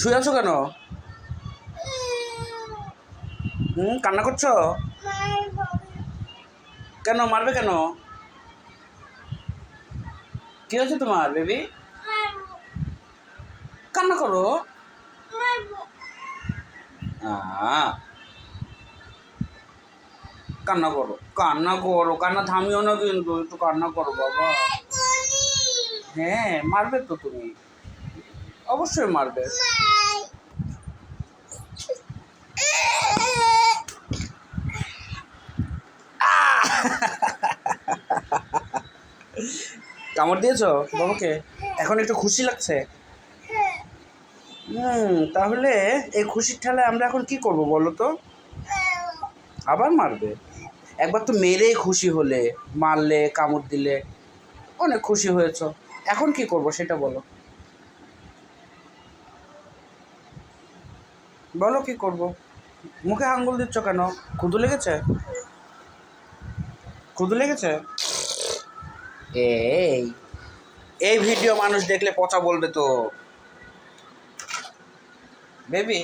শুয়ে আছো কেন? হুম, কান্না করছ? কেন, মারবে কেন? কি হয়েছে তোমার, বেবি? কান্না করো। কান্না করো কান্না করো, কান্না থামিও না কিন্তু, একটু কান্না করো, বাবা। হ্যাঁ মারবে তো তুমি। অবশ্যই মারবে। কামড় দিয়েছ বাবাকে? এখন একটু খুশি লাগছে। হুম, তাহলে এই খুশির ঠেলায় আমরা এখন কি করব বলো তো? আবার মারবে। একবার তো মেরে খুশি হলে, মারলে, কামড় দিলে, অনেক খুশি হয়েছো। এখন কি করব সেটা বলো। বলো কি করব? মুখে আঙ্গুল দিচ্ছ কেন? ক্ষুদু লেগেছে? ক্ষুদু লেগেছে? এই এই ভিডিও মানুষ দেখলে পচা বলবে তো। বেবি